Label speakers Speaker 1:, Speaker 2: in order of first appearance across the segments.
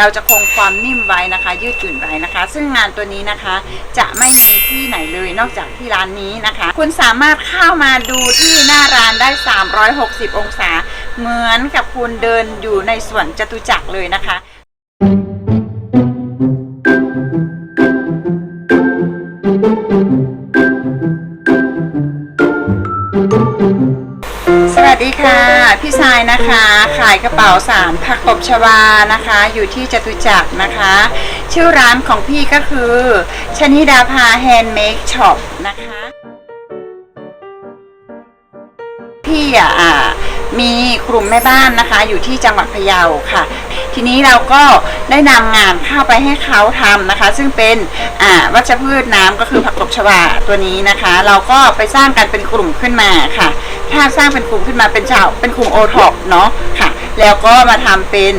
Speaker 1: เราจะคงความนิ่มไว้นะคะ ยืดหยุ่นไว้นะคะ ซึ่งงานตัวนี้นะคะ จะไม่มีที่ไหนเลยนอกจากที่ร้านนี้นะคะ คุณสามารถเข้ามาดูที่หน้าร้านได้ 360 องศา เหมือนกับคุณเดินอยู่ในสวนจตุจักรเลยนะคะสวั ดีค่ะ พี่ชายนะคะ ขายกระเป๋าสารผักตบชวานะคะ อยู่ที่จตุจักรนะคะ ชื่อร้านของพี่ก็คือชนิดาภาแฮนด์เมคช็อปนะคะ พี่อะมีกลุ่มแม่บ้านนะคะ อยู่ที่จังหวัดพะเยาค่ะ ทีนี้เราก็ได้นำงานเข้าไปให้เขาทำนะคะ ซึ่งเป็นอ่าวัชพืชน้ำก็คือผักตบชวาตัวนี้นะคะ เราก็ไปสร้างกันเป็นกลุ่มขึ้นมาค่ะ ถ้าสร้างเป็นกลุ่มขึ้นมาเป็นเจ้าเป็นกลุ่มโอท็อปเนาะค่ะ แล้วก็มาทำเป็น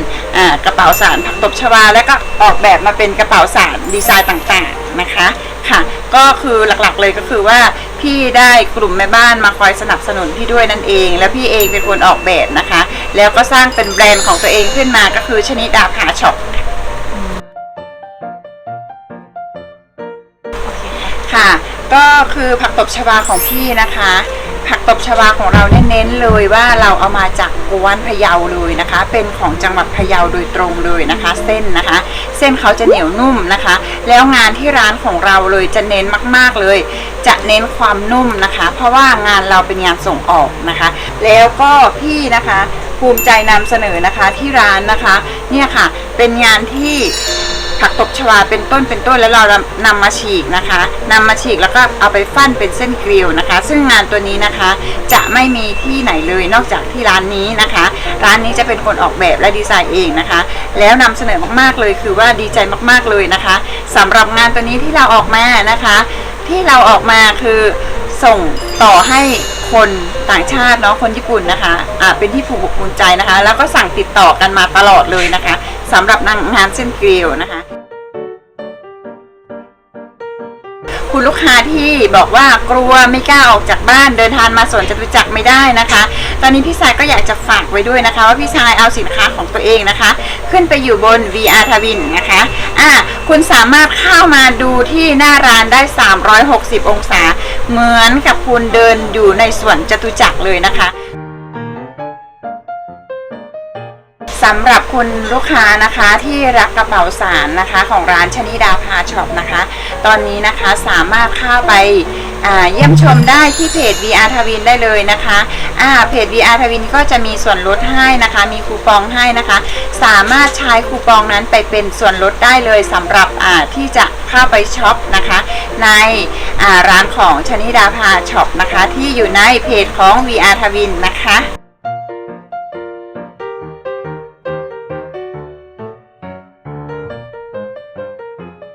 Speaker 1: กระเป๋าสารผักตบชวา แล้วก็ออกแบบมาเป็นกระเป๋าสารดีไซน์ต่างๆนะคะค่ะ ก็คือหลักๆเลยก็คือว่าพี่ได้กลุ่มแม่บ้านมาคอยสนับสนุนพี่ด้วยนั่นเอง แล้วพี่เองเป็นคนออกแบบนะคะ แล้วก็สร้างเป็นแบรนด์ของตัวเองขึ้นมาก็คือชนิดาผาช็อปค่ะ ก็คือผักตบชวาของพี่นะคะ ผักตบชวาของเราเนี่ยเน้นเลยว่าเราเอามาจากกวนพะเยาเลยนะคะ เป็นของจังหวัดพะเยาโดยตรงเลยนะคะ เส้นนะคะ เส้นเขาจะเหนียวนุ่มนะคะ แล้วงานที่ร้านของเราเลยจะเน้นมากๆเลย จะเน้นความนุ่มนะคะ เพราะว่างานเราเป็นงานส่งออกนะคะ แล้วก็พี่นะคะภูมิใจนำเสนอนะคะที่ร้านนะคะ เนี่ยค่ะเป็นงานที่ ผักตบชวาเป็นต้นเป็นต้นแล้วเรานำมาฉีกนะคะนำมาฉีกแล้วก็เอาไปฟั่นเป็นเส้นกริลนะคะ ซึ่งงานตัวนี้นะคะ จะไม่มีที่ไหนเลยนอกจากที่ร้านนี้นะคะ ร้านนี้จะเป็นคนออกแบบและดีไซน์เองนะคะ แล้วนำเสนอมากๆเลยคือว่าดีใจมากๆเลยนะคะสำหรับงานตัวนี้ที่เราออกมานะคะ ที่เราออกมาคือส่งต่อให้คนต่างชาติเนาะคนญี่ปุ่นนะคะอ่าเป็นที่ผูกภูมิใจนะคะ แล้วก็สั่งติดต่อกันมาตลอดเลยนะคะสำหรับงานเส้นเกริลนะคะ คุณลูกค้าที่บอกว่ากลัวไม่กล้าออกจากบ้านเดินทางมาสวนจตุจักรไม่ได้นะคะ ตอนนี้พี่ชายก็อยากจะฝากไว้ด้วยนะคะ ว่าพี่ชายเอาสินค้าของตัวเองนะคะ ขึ้นไปอยู่บน VR ทวินนะคะอ่าคุณสามารถเข้ามาดูที่หน้าร้านได้ 360 องศา เหมือนกับคุณเดินอยู่ในสวนจตุจักรเลยนะคะ สำหรับคุณลูกค้านะคะที่รักกระเป๋าสารนะคะของร้านชนิดาพาช็อปนะคะ ตอนนี้นะคะสามารถเข้าไปาเยี่ยมชมได้ที่เพจ VR ทวินได้เลยนะคะเพจ VR ทวินก็จะมีส่วนลดให้นะคะ มีคูปองให้นะคะ สามารถใช้คูปองนั้นไปเป็นส่วนลดได้เลยสำหรับที่จะเข้าไปช็อปนะคะ ในร้านของชนิดาพาช็อปนะคะ ที่อยู่ในเพจของ VR ทวินนะคะ